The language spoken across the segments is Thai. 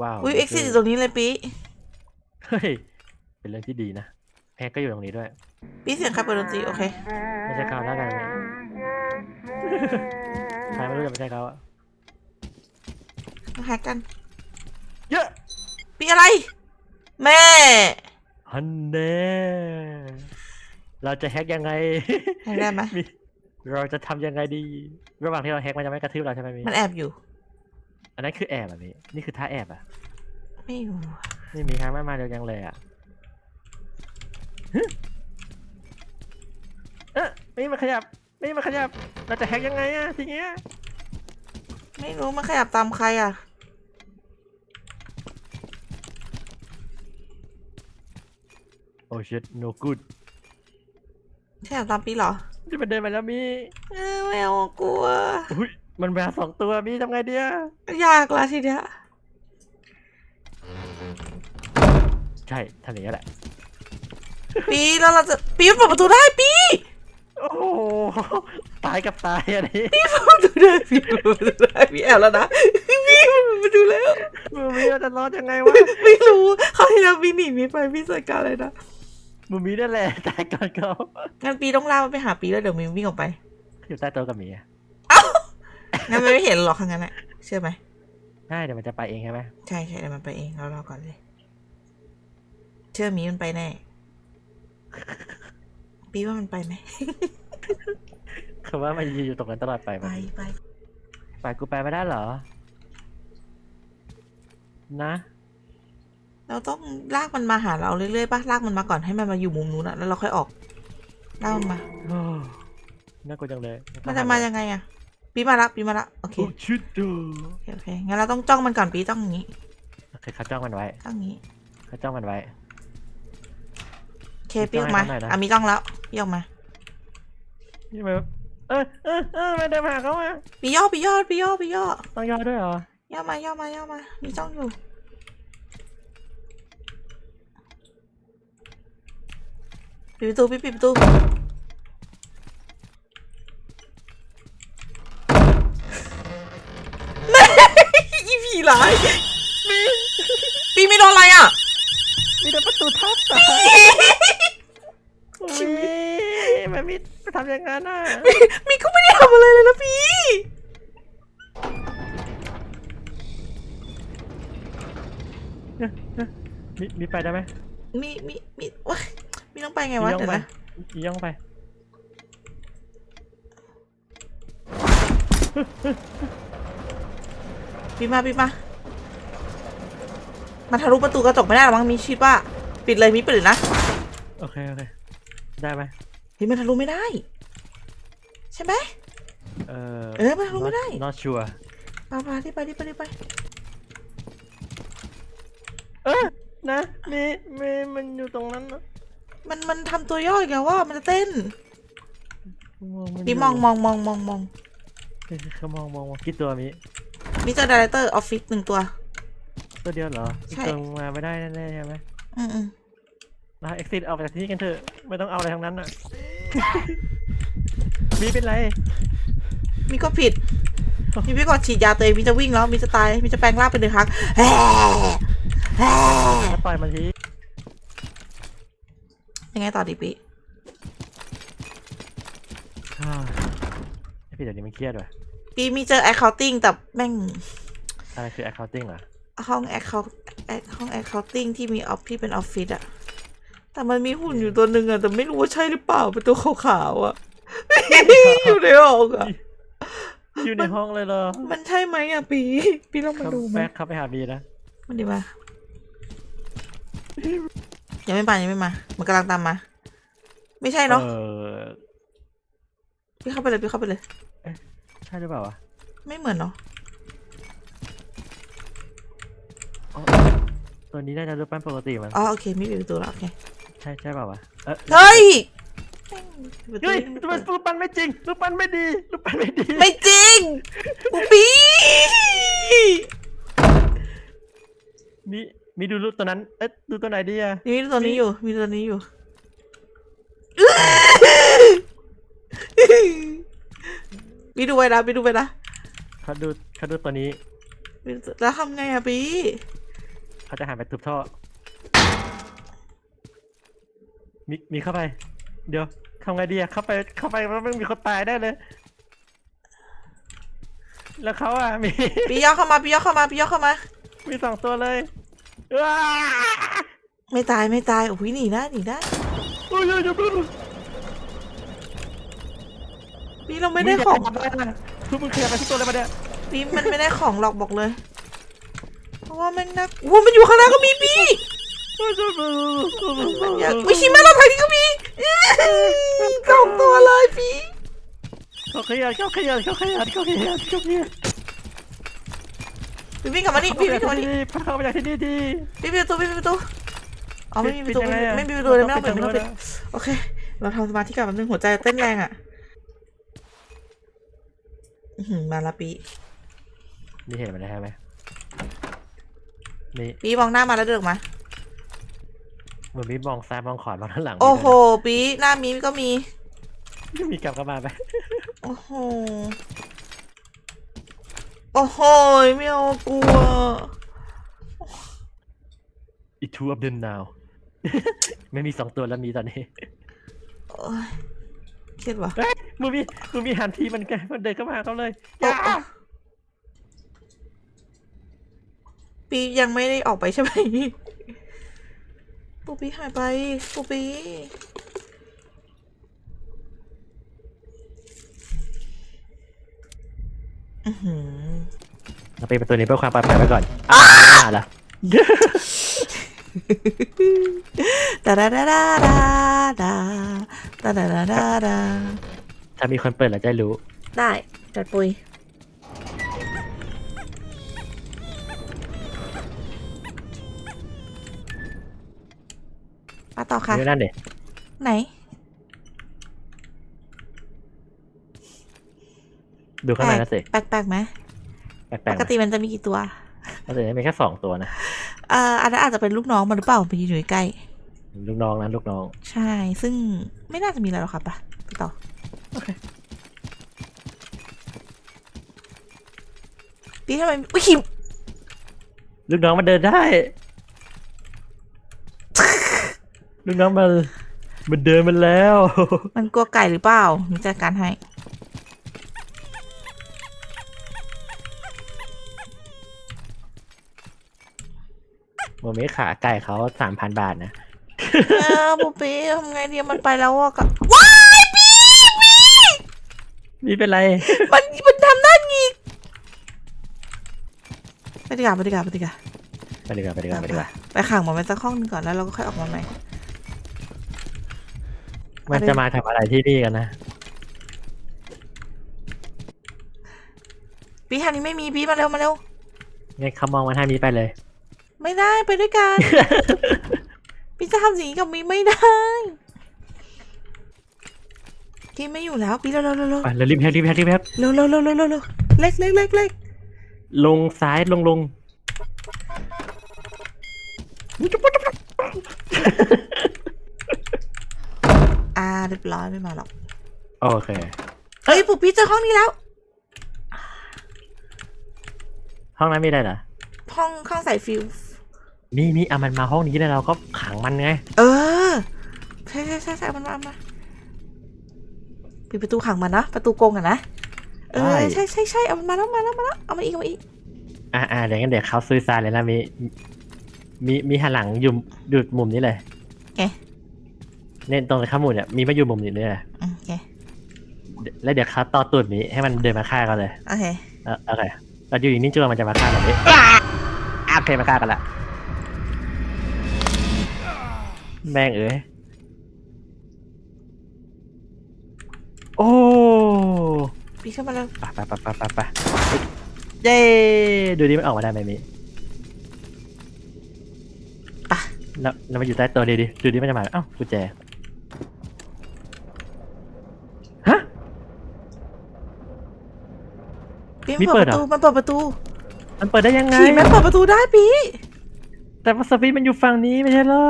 ว้าวอุ้ยเอ็กซิสอยู่ตรงนี้เลยปีเฮ้ยเป็นเรื่องที่ดีนะแฮกก็อยู่ตรงนี้ด้วยปีเสียงใครเปิดดนตรีโอเคไม่ใช่เขาแล้วกันไหมใครไม่รู้จะไม่ใช่เขาอะมาแฮกกัน เยอะปีอะไร แม่ฮันเน่เราจะแฮกยังไงแฮกได้ไหมมีเราจะทำยังไงดี ระหว่างที่เราแฮกมันจะไม่กระทืบเราใช่ไหมมีมันแอบอยู่ อันนั้นคือแอบอะพี่นี่คือท่าแอบอะไม่อยู่นี่มีครั้งไม่มาเดียวยังเลยอะฮึเอ๊ะไม่มาขยับ ไม่มาขยับ เราจะแฮกยังไงอะทีเงี้ยไม่รู้มันขยับตามใครอะโอ้ชิต no good ขยับตามปีเหรอที่มันเดินมาแล้วมีเออไม่เอากลัวอุ้ย มันมาสองตัวมีทำไงเดียยากละทีเนี้ยใช่ทำอย่างนี้แหละปีแล้วเราจะปีเปิดประตูได้ปีโอ้โหตายกับตายอันนี้เปิดประตูได้ปีเปิดประตูได้ปีแอบแล้วนะปีเปิดประตูแล้วมูมีเราจะรอดยังไงวะไม่รู้เขาให้เราปีหนีมีไปพี่จัดการเลยนะมูมีนั่นแหละตายก่อนเขางั้นปีต้องล่ากมันไปหาปีแล้วเดี๋ยวมีวิ่งออกไป อยู่ใต้โต๊ะกับหมีอะ งั้นมันไม่เห็นหรอกครั้งนั้นอะเชื่อไหมใช่เดี๋ยวมันจะไปเองใช่ไหมใช่ใช่เดี๋ยวมันไปเองเรารอก่อนเลยเชื่อมีมันไปแน่ปีว่ามันไปไหมคือว่ามันยืนอยู่ตรงนั้นตลอดไปไปมันไปไปกูไปไม่ได้เหรอ นะ เราต้องลากมันมาหาเราเรื่อยๆป่ะลากมันมาก่อนให้มันมาอยู่มุมนู้นอะแล้วเราค่อยออกลากมันมาโอ้น่ากลัวจังเลยมันจะมายังไงอะ ปีมาละปีมาละโอเคโอ้ชิดดูโอเคโอเคงั้นเราต้องจ้องมันก่อนปีต้องอย่างนี้โอเคเขาจ้องมันไว้ต้องอย่างนี้เขาจ้องมันไว้โอเคปีออกมาจ้องให้เขาหน่อยนะอะมีจ้องแล้วปีออกมานี่มันเออเออเออมันเดินมาหาเขามาปีย่อปีย่อปีย่อปีย่อต้องย่อด้วยเหรอย่อมาย่อมาย่อมามีจ้องอยู่ปิดประตูปิดปิดประตู อีผีร้ายปีปีไม่โดนอะไรอะมีแต่ประตูทับอะมีมันมีไปทำอย่างนั้นอะมีก็ไม่ได้ทำอะไรเลยนะพี่มีมีไปได้ไหมมีมีมีโอ๊ยมีต้องไปไงวะย่องเดี๋ยวไปนะย่องไป ปีมาปีมามันทะลุประตูกระจกไม่ได้หรอมั้งมีชิดว่า ปิดเลยมีปิดเลยนะโอเคโอเคได้ไหมเฮ้ยมันทะลุไม่ได้ ใช่ไหมเออเออมันทะลุไม่ได้ not sure ไปไปที่ไปที่ไปที่ไปเออนะมีมีมันอยู่ตรงนั้นนะมันมันทำตัวย่ออีกแล้วว่ามันจะเต้นนนี่มองมองมองมองมองเฮ้ยเขามองมองมองกี่ตัวมี มีเจอดีเรคเตอร์ออฟฟิศหนึ่งตัว ตัวเดียวเหรอใช่อีกตัวมาไม่ได้แน่ๆใช่ไหมอืมอืมมา exit ออกจากที่นี่กันเถอะไม่ต้องเอาอะไรทั้งนั้นอะ มีเป็นไรมีก็ผิด มีพี่กดฉีดยาตัวเองมีจะวิ่งแล้วมีจะตายมีจะแปลงร่างเป็นเดือฮักแฮ่แฮ่ถ้าปล่อยมันทียังไงต่อดีปีฮ่าไอพี่เดี๋ยวนี้มันเครียดว่ะ ปีมีเจอ accounting แต่แม่ง อะไรคือ accounting เหรอห้อง account ห้อง accounting ที่มีออฟที่เป็นออฟฟิศอะแต่มันมีหุ่นอยู่ตัวหนึ่งอะแต่ไม่รู้ว่าใช่หรือเปล่าเป็นตัวขาวๆอะ อยู่ในห้องอะอยู่ในห้องเลยเหรอมันใช่ไหมอะปี ปีลองมาเขาดูไหมแบ็คเข้าไปหาบีนะมันดีมายังไม่มายังไม่มา มันกำลังตามมา ไม่ใช่เนาะเออพี่เข้าไปเลยพี่เข้าไปเลย ใช่หรือเปล่าวะไม่เหมือนเนาะอ๋อตัวนี้น่าจะรูปปั้นปกติมันอ๋อโอเคไม่ปิดประตูแล้วโอเคใช่ใช่เปล่าวะเออเฮ้ยแม่งเฮ้ยปิดรูปประตูปั้นไม่จริงรูปปั้นไม่ดีรูปปั้นไม่ดีไม่จริงปูปีมีมีดูรูปตัวนั้น เอ๊ะดูตัวไหนดีอะมีตัวนี้อยู่ มีตัวนี้อยู่ มีดูไว้นะมีดูไว้นะเขาดูเขาดูตัวนี้มีดูแล้วทำไงอะปีเขาจะหันไปทุบท่อ มีมีเข้าไป เดี๋ยวทำไงดีอะเข้าไปเข้าไปแล้วมันมีคนตายได้เลย แล้วเขาอะมีพี่ย่อเข้ามาพี่ย่อเข้ามาพี่ย่อเข้ามา มีสองตัวเลยว้าไม่ตายไม่ตายโอ้ยหนีได้หนีได้โอ้ยอย่าเพิ่ง พี่เราไม่ได้ของทุกมึงเคลียร์ไปทุกตัวเลยมาเนี่ยพี่มันไม่ได้ของหรอกบอกเลย เพราะว่ามันนักโอ้มันอยู่ข้างหน้าก็มีพี่มันอยากไม่ชิมาเราทางนี้ก็มีอื้อสองตัวเลยพี่เขาขยันเขาขยันเขาขยันเขาขยันเขาขยันพี่วิ่งกลับมานี่พี่วิ่งกลับมานี่พาเขาไปจากที่นี่ดีพี่ปิดประตูพี่ปิดประตูอ๋อไม่มีประตูปิดยังไงอะไม่มีประตูเลยไม่ต้องเปิดปิไม่ดต้องปิดยังไงอะโอเค เราทำสมาธิกับมันนึงหัวใจเต้นแรงอะ อื้อหือมาละปีนี่เห็นมันได้ไหมนี่ปีมองหน้ามาแล้วเดินออกมา เหมือนมีมองซ้ายมองขวามองด้านหลังโอ้โหปีหน้ามีก็มี มีกลับเข้ามาไปโอ้โห โอ้โหไม่เอากลัว อีทูอับเดินนาว ไม่มีสองตัวแล้วมีตอนนี้ โอ้ยเครียดว่ะเฮ้ย มึงมีมึงมีหันทีมันแกมันเดินเข้ามาหาเขาเลยโอ้โอ้ปียังไม่ได้ออกไปใช่ไหมปูปีหายไปปูปีอือหือเราไปดประตูนี้เพื่อความปลอดภัยไว้ก่อนอ้าวไม่น่าละดาดาดาดาดาดาดาดาดาดาดา ถ้ามีคนเปิดเราจะรู้ ได้จัดปุย มาต่อค่ะ นี่นั่นเด็ไหน ดูข้างในนะสิแปลกแปลกๆไหมแปลปกกติมันจะมีกี่ตัวๆนะสิมีแค่สองตัวนะ เอ่ออันนั้นอาจจะเป็นลูกน้องมันหรือเปล่าไปยืนอยู่ใกล้ ลูกน้องนะลูกน้องๆใช่ ซึ่งไม่น่าจะมีอะไรหรอกครับปะไปต่อโอเค ปีทำไมอุ้ยขิมลูกน้องมันเดินได้ ลูกน้องมันมันเดินมันแล้ว มันกลัวไก่หรือเปล่ามีจัดการให้ โมเมขาไก่เขาสามพันบาทนะ เออปูปีทำไงดีมันไปแล้วอะก็ นี่เป็นไร มันมันทำหน้างีกไปดีกว่าไปดีกว่าไปดีกว่าไปดีกว่าไปดีกว่าไปดีกว่าไปขังมันไว้สักห้องหนึงก่อนแล้วเราก็ค่อยออกมาใหม่ มันจะมาทำอะไรที่นี่กันนะ ปีทางนี้ไม่มีปีมาเร็วมาเร็วงั้นเขามองมันให้มีไปเลย ไม่ได้ไปด้วยกัน ปีจะทำสิ่างนี้กับมีไม่ได้ ปีไม่อยู่แล้วปีเร็วเร็วเร็วเร็วไปแล้วรีบแฮกรีบแฮกรีบแฮกเร็วเร็วเร็วเร็วเร็วเร็วเล็กเล็กเล็กเล็กลงซ้ายลงลงอ่าเรียบร้อยไม่มาหรอกโอเคเฮ้ยปุ๊บปีเจอห้องนี้แล้ว ห้องนั้นมีอะไรเหรอห้องห้องใส่ฟิวมีมีเอามันมาห้องนี้แล้วเราก็ขังมันไง เออใช่ใช่ใช่ใช่มันมามา ปิดประตูขังมันนะ ประตูกรงอะนะ เออได้ใช่ใช่ใช่เอามันมาแล้วมาแล้วมาแล้วเอามาอีกเอามาอีก อ่าอ่าเดี๋ยวงั้นเดี๋ยวเขาซุยซายเลยนะมี มีมีหันหลังอยู่ดูดมุมนี้เลยไงเนี่ยตรงข้ามมุมเนี่ยมีมาอยู่มุมนี้เลยอืมโอเคแล้วเดี๋ยวเขาต่อตูดนี้ให้มันเดินมาฆ่ากันเลยโอเคเออโอเคเราอยู่อย่างนี้จนมันจะมาฆ่าแบบนี้อะโอเคมาฆ่ากันละแม่งเอ้ย โอ้ปีขึ้นมาแล้วไปไปไปไปไปไปเย้ดูดิมันออกมาได้ไหมมีไปะแล้วแล้วมาอยู่ใต้โตัวดีดิดูดิมันจะมาเอ้ากุญแจฮะ ปีมีมันเปิเปิดดเหรอประตูมันเปิดประตูมันเปิดได้ยังไงขี่แม่งเปิดประตูได้ปีแต่ว่าสปีดมันอยู่ฝั่งนี้ไม่ใช่เหรอ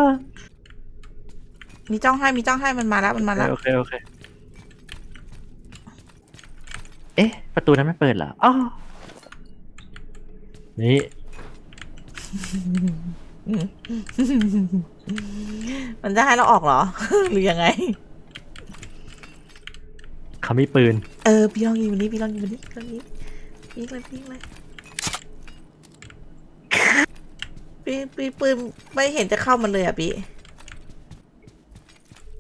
มีจ้องให้มีจ้องให้มันมาแล้วมันมาแล้ว โอเคโอเคเอ๊ะ ประตูนั้นไม่เปิดเหรออ๋อนี่มันจะให้เราออกเหรอ หรือยังไง เขามีปืน เออ พี่ลองยิงวันนี้พี่ลองยิงวันนี้พี่ลองยิงยิงเลยยิงเลยปีปีปืนไม่เห็นจะเข้ามันเลยอะปี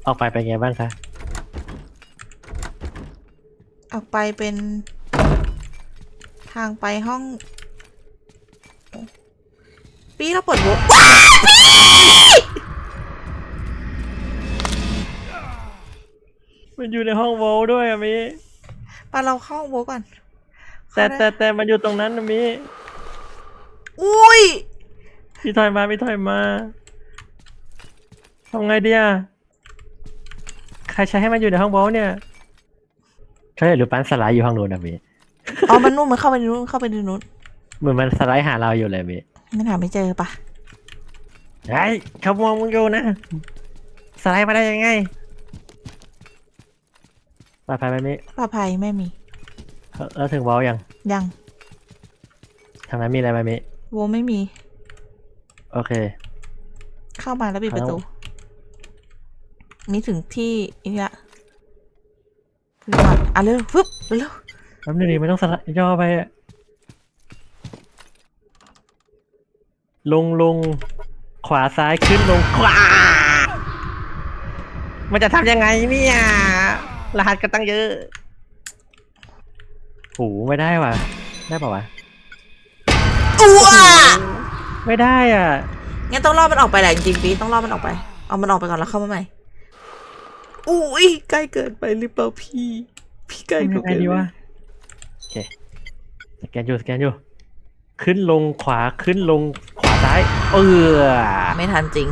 ออกไปเป็นไงบ้างคะ ออกไปเป็นทางไปห้อง ปีเราเปิดโวะมันอยู่ในห้องโวลด้วยอะมิปาเราเข้าโวะก่อนแต่เข้าได้แต่แต่มันอยู่ตรงนั้นนะมิอุ้ยพี่ถอยมาพี่ถอยมาทำไงดีอะใครใช้ให้มันอยู่ในห้องโวลเนี่ย ใช่หรือปันสไลด์อยู่ห้องนู้นนะมิอ๋อมันนู่นมันเข้าไปในนู้นเข้าไปในนู้นเหมือนมันสไลด์หาเราอยู่เลยมิมันหาไม่เจอปะไอ้ยเขามองมึงอยู่นะ สไลด์มาได้ยังไงไปไปไปมิปลอดภัยไม่มีเออแล้วถึงโวลยังยังทางนั้นมีอะไรไหมมิโวไม่มี โอเค เข้ามาแล้วปิดประตูนี่ถึงที่นี่ละ ขึ้นมาอะเร็วฟึบเร็วแป๊บนึงดิไม่ต้องสไลด์ย่อไปอะลงลงขวาซ้ายขึ้นลงขวา มันจะทำยังไงเนี่ย รหัสก็ตั้งเยอะโหไม่ได้ว่ะ ได้ป่าวะ อ้วไม่ได้อะ งั้นต้องรอมันออกไปแหละจริงๆปีต้องรอมันออกไป เอามันออกไปก่อนแล้วเข้ามาใหม่ อุ้ยใกล้เกินไปหรือเปล่าพี่ พี่ใกล้ทำเกิยันงไปไงดีวะโอเคสแกนอยู่สแกนอยู่ ขึ้นลงขวาขึ้นลงขวาซ้าย เออไม่ทันจริง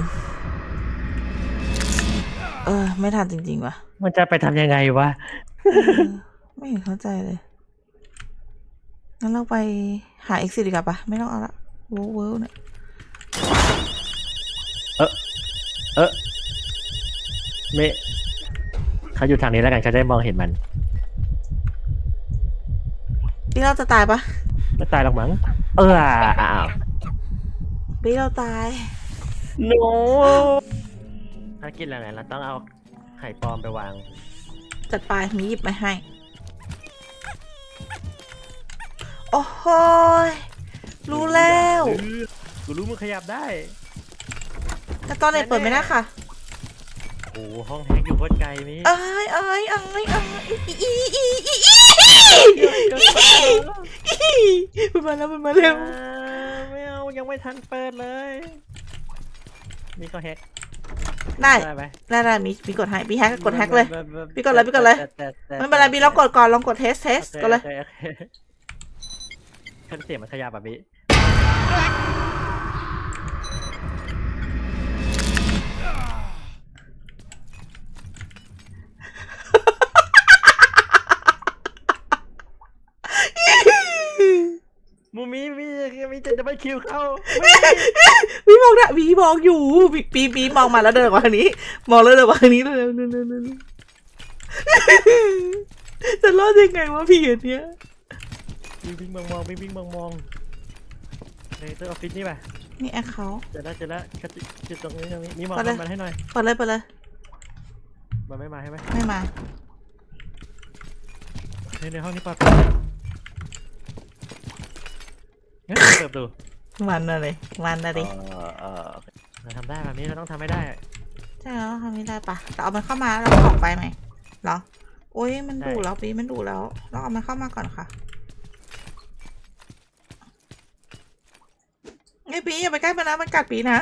เออ ไม่ทันจริงๆว่ะมันจะไปทำยังไงวะเออไม่เห็นเข้าใจเลยงั้นเราไปหา exit ดีกว่าปะไม่ต้องเอาละเวิร์เวิร์เนี่ยเออเม เขาอยู่ทางนี้แล้วกันเขาจะได้มองเห็นมันพี่เราจะตายปะไม่ตายหรอกมั้ง เอออ้าวพี่เราตายโนภารกิจอะไรเราต้องเอาไข่ปลอมไปวาง จัดไปมีหยิบมาให้ โอ้โหยรู้แล้ว กูรู้มึงขยับได้ แต่ตอนไหนเปิดไม่ได้ค่ะ โอ้หห้องแฮกอยู่โคตรไกลมิเอ้ยเอ้ยเอ้ยเอ้ยอีอีอีอีอีมันมาแล้วมันมาเร็วอ่าไม่เอายังไม่ทันเปิดเลย นี่ก็แฮกได้ได้ไหมได้ได้มีมีกดให้พี่แฮกก็กดแฮกเลย พี่กดเลยพี่กดเลยไม่เป็นไรพี่ลองกดก่อนลองกดเทสเทสก็เลยโอคโอคขั้นเสียงมันขยับแบบนี้ มูมีมีมี จะจะไปคิวเข้าพี่มองนะพี่มองอยู่ปีปีมองมาแล้วเดินมาทางนี้ มองแล้วเดินมาทางนี้เลยนนนจะรอดยังไงวะพี่เนี้ยวิ่งวิ่งมองมองวิ่งวิ่งมองมองในตัวออฟฟิศนี่ป่ะนี่แอคเขาเจอแล้วเจอแล้วจุดจุดตรงนี้ตรงนี้นี่มองมันให้หน่อยเปิดเลยเปิดเลยมันไม่มาใช่ไหมไม่มาในในห้องนี้ปลอดภัย งั้นเปิดประตูมันอะไรมันอะไรเออเออโอเคเราทำได้แบบนี้เราต้องทำไม่ได้ใช่แล้วทำไม่ได้ปะแต่เอามันเข้ามาแล้วเราออกไปไหมเหรอโอ้ยมันดูแล้วปีมันดูแล้วเราเอามันเข้ามาก่อนค่ะไอ้ปีอย่าไปใกล้มันนะมันกัดปีนะ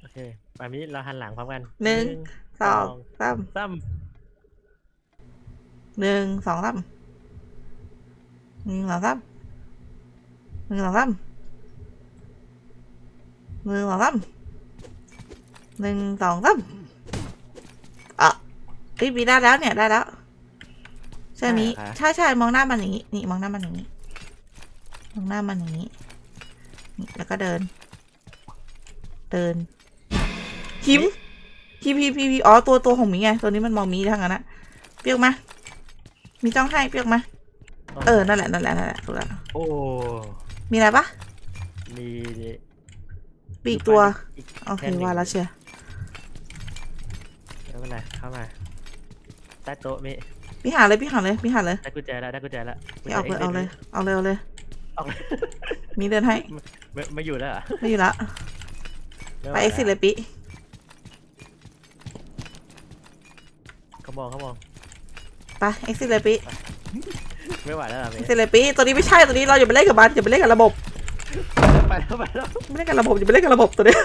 โอเคแบบนี้เราหันหลังพร้อมกันหนึ่งสองสามซ้หนึ่งสองสามหนึ่งสองสาม หนึ่งสองสามหนึ่งสองสามหนึ่งสองสามอะเอ้ยมีได้แล้วเนี่ยได้แล้วใช่มีใช่ใช่มองหน้ามันอย่างนี้นี่มองหน้ามันอย่างนี้มองหน้ามันอย่างนี้นี่แล้วก็เดิน เดินหิมพีพีพีพีอ๋อตัวตัวของหมีไงตัวนี้มันมองหมีทั้งนั้นนะเปรี้ยวมามีจ้องให้เปรี้ยวมาำเออนั่นแหละนั่นแหละนั่นแหละถูกแล้วโอ้ มีอะไรปะมีปีกตัวอีกโอเคแท่นหนึ่งว่าแล้วเชียร์ไม่เป็นไรเข้ามาใต้โต๊ะมีพี่หาเลยพี่หาเลยพี่หาเลยได้กุญแจแล้วได้กุญแจแล้วพี่เอาเลยเอาเลยเอาเลยเอาเลยเอาเลยมีเดินให้ไม่ไม่อยู่แล้วเหรอไม่อยู่ละม่หไปวเอ็กซิแวเลยปิเขามองเขามองไปเอ็กซิเลยปิไม่ไหวแล้วเหรอเอ็เมกซิเลยปิตัวนี้ไม่ใช่ตัวนี้เราอย่าไปเล่นกับมันอย่าไปเล่นกับระบบ ไปแล้วไปแล้วไม่เล่นกับระบบอย่าไปเล่นกับระบบตัวนี้